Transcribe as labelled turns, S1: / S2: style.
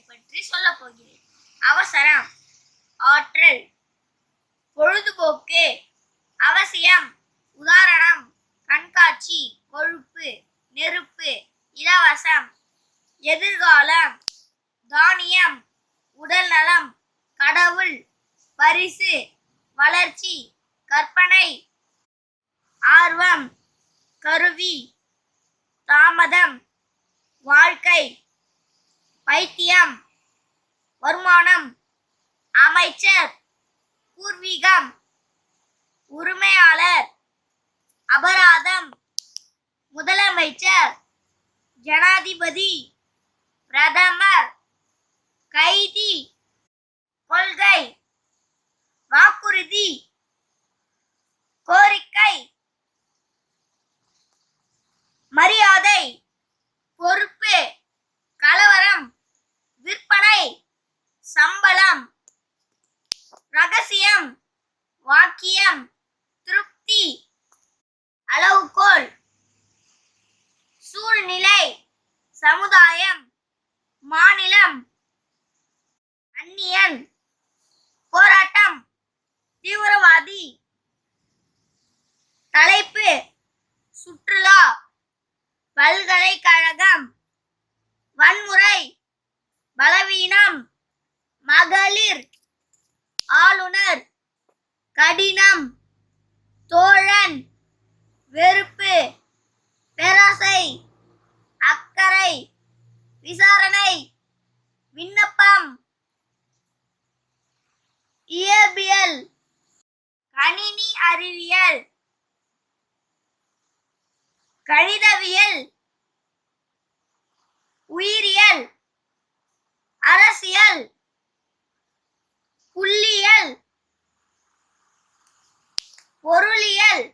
S1: பற்றி சொல்ல போகிறேன். அவசரம். ஆற்றல். பொழுதுபோக்கு. அவசியம். உதாரணம். கண்காட்சி. கொழுப்பு. நெருப்பு. இலவசம். எதிர்காலம். தானியம். உடல்நலம் கடவுள். பரிசு. வளர்ச்சி. கற்பனை. ஆர்வம். கருவி. தாமதம். வாழ்க்கை. வைத்தியம் வருமானம் அமைச்சர் பூர்வீகம் உரிமையாளர் அபராதம் முதலமைச்சர் ஜனாதிபதி பிரதமர் கைதி சம்பளம் ரகசியம் வாக்கியம் திருப்தி அளவுகோல் சூழ்நிலை சமுதாயம். மகளிர் ஆளுநர் கடினம் தோழன் வெறுப்பு பேராசை அக்கறை விசாரணை விண்ணப்பம் இயற்பியல் கணினி அறிவியல் கணிதவியல் உயிரியல் புள்ளியல். பொருளியல்.